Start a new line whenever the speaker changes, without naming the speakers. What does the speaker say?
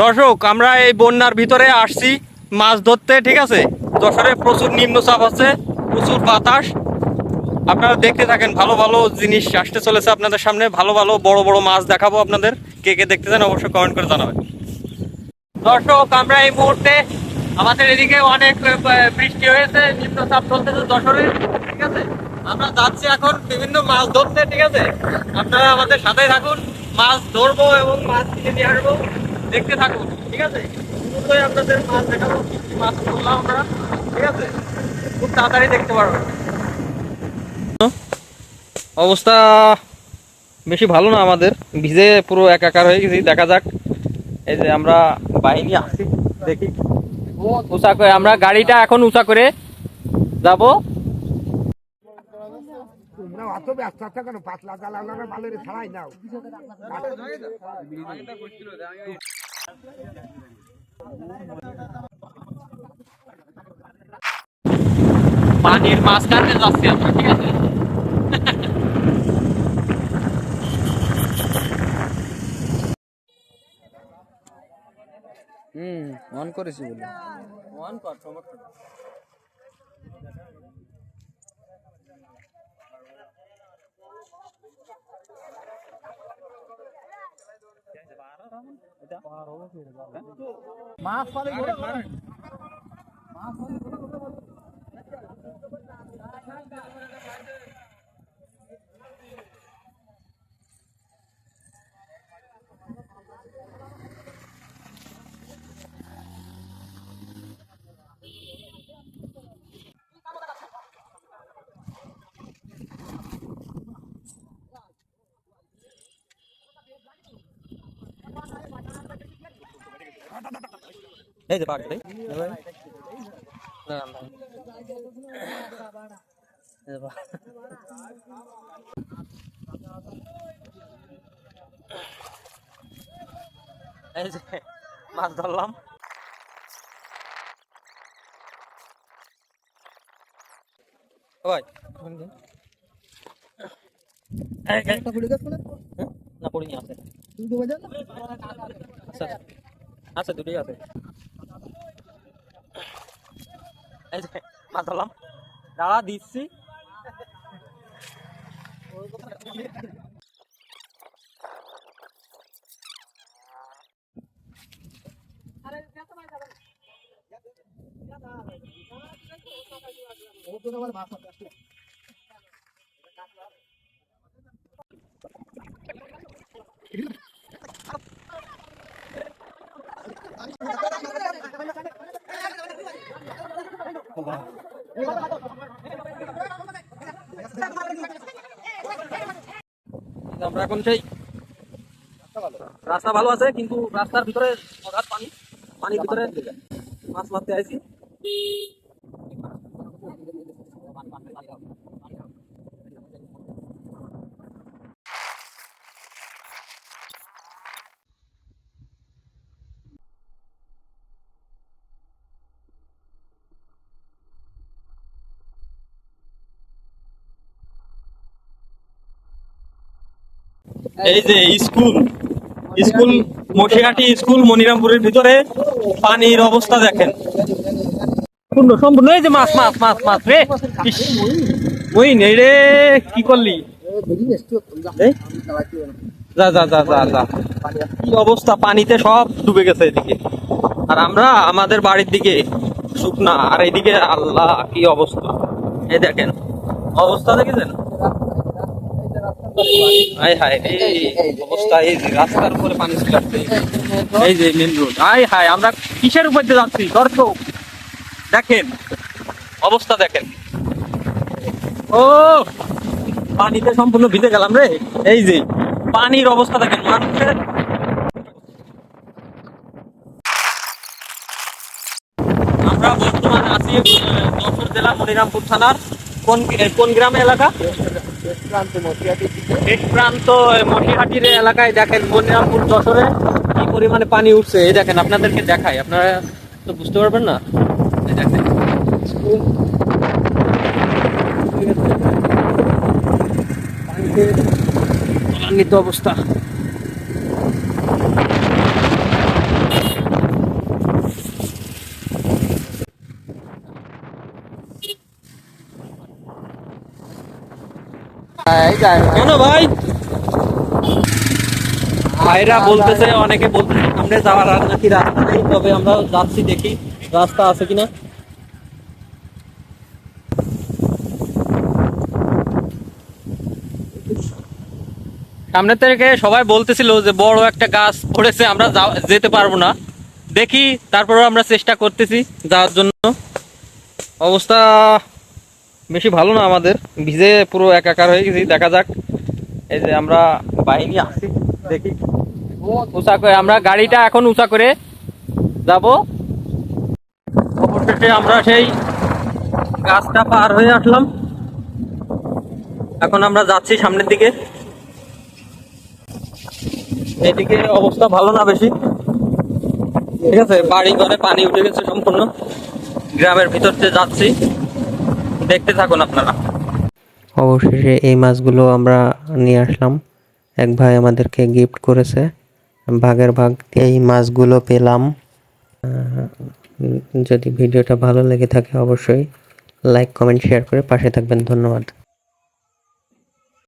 দর্শক, আমরা এই বন্যার ভিতরে আসছি মাছ ধরতে, ঠিক আছে? যশোরে প্রচুর নিম্নচাপ আছে, প্রচুর বাতাস। আপনারা দেখতে থাকেন, ভালো ভালো জিনিস আসতে চলেছে আপনাদের সামনে। ভালো ভালো বড় বড় মাছ দেখাবো আপনাদের। কে কে দেখতে চান অবশ্যই কমেন্ট করে জানাবেন। দর্শক, আমরা এই মুহূর্তে আমাদের এদিকে অনেক বৃষ্টি হয়েছে নিম্নচাপ চলতেছে যশোরে ঠিক আছে? আমরা যাচ্ছি এখন বিভিন্ন মাছ ধরতে, ঠিক আছে? আপনারা আমাদের সাথে থাকুন। মাছ ধরবো এবং মাছ কিনে নিয়ে আসব। দেখতে থাকুন, ঠিক আছে? শুরুতেই আপনাদের মাছ দেখাবো মাছ ধরলাম আমরা, ঠিক আছে? খুব তাড়াতাড়ি দেখতে পারবেন। অবস্থা বেশি ভালো না আমাদের, ভিজে পুরো একাকার হয়ে গেছি, দেখা যাক। এই যে আমরা বাহিনী আসি, দেখি। উঁচা করে আমরা গাড়িটা এখন উঁচা করে যাব।
ব্যস্ত আছো কেন? পাতলা জ্বালানো ভালো ছাড়াই নাও।
পানির মাঝখানে যাচ্ছি আমরা ঠিক আছে?
হুম অন করেছি বলে।
ওয়ান কর সমস্যা নেই।
মাছ। পালে
এই যে এই যে মাছ ধরলাম। ভাই। হ্যাঁ? না পড়িনি আছে আচ্ছা। আচ্ছা দুটোই আছে। এই যে মাছ ধরলাম। দাঁড়া দিচ্ছি। আমরা এখন সেই রাস্তা ভালো আছে, কিন্তু রাস্তার ভিতরে পানি, পানির ভিতরে মাছ মারতে আইছি। এই যে স্কুল স্কুল মশিহাটি স্কুল মনিরামপুরের ভিতরে পানির অবস্থা দেখেন। সম্পূর্ণ সম্পূর্ণ এই যে মাছ মাছ মাছ মাছ রে। ওই নেই রে কি করলি? যা যা যা যা যা। কি অবস্থা পানিতে সব ডুবে গেছে এদিকে। আর আমরা আমাদের বাড়ির দিকে শুকনা আর এদিকে আল্লাহ কি অবস্থা। এই দেখেন অবস্থা দেখেছেন? হায় হায় রে অবস্থা এই রাস্তার উপরে পানি চলে এই যে মেন রোড হায় হায় আমরা কিসের উপর দিয়ে যাচ্ছি? দর্শক দেখেন অবস্থা দেখেন। ও পানিতে সম্পূর্ণ ভিজে গেলাম রে। এই যে পানির অবস্থা দেখেন মানুষের। আমরা বর্তমানে আছি যশোর জেলা মনিরামপুর থানার কোন কোন গ্রাম এলাকা? এক প্রান্ত মহিহাটির এলাকায় দেখেন মনিরামপুর যশোরে কি পরিমাণে পানি উঠছে। এই দেখেন আপনাদেরকে দেখাই। আপনারা তো বুঝতে পারবেন না? এই দেখেন। পানিতে অবস্থা। কেন ভাই? ভাইরা বলতেছে, অনেকে সামনে যাওয়ার আর নাকি রাস্তা নেই, তবে আমরা যাচ্ছি দেখি রাস্তা আছে কিনা। সামনে থেকে সবাই বলতেছিল যে বড় একটা গাছ পড়েছে, আমরা যেতে পারব না। দেখি, তারপরেও আমরা চেষ্টা করতেছি যাওয়ার জন্য। অবস্থা বেশি ভালো না আমাদের। ভিজে পুরো একাকার হয়ে গেছি, দেখা যাক। এই যে আমরা বাহিনী আছি দেখি। উঁচা করে, আমরা গাড়িটা এখন উঁচা করে যাব। অবশেষে আমরা সেই গাছটা পার হয়ে আসলাম। এখন আমরা যাচ্ছি সামনের দিকে। এদিকে অবস্থা ভালো না বেশি। ঠিক আছে বাড়ি ঘরে পানি উঠে গেছে সম্পূর্ণ। গ্রামের ভিতর দিয়ে যাচ্ছি। দেখতে থাকুন আপনারা।
অবশেষে এই মাছগুলো আমরা নিয়ে আসলাম। এক ভাই আমাদেরকে গিফট করেছে। ভাগের ভাগ এই মাছগুলো পেলাম। যদি ভিডিওটা ভালো লেগে থাকে অবশ্যই লাইক কমেন্ট শেয়ার করে পাশে থাকবেন। ধন্যবাদ।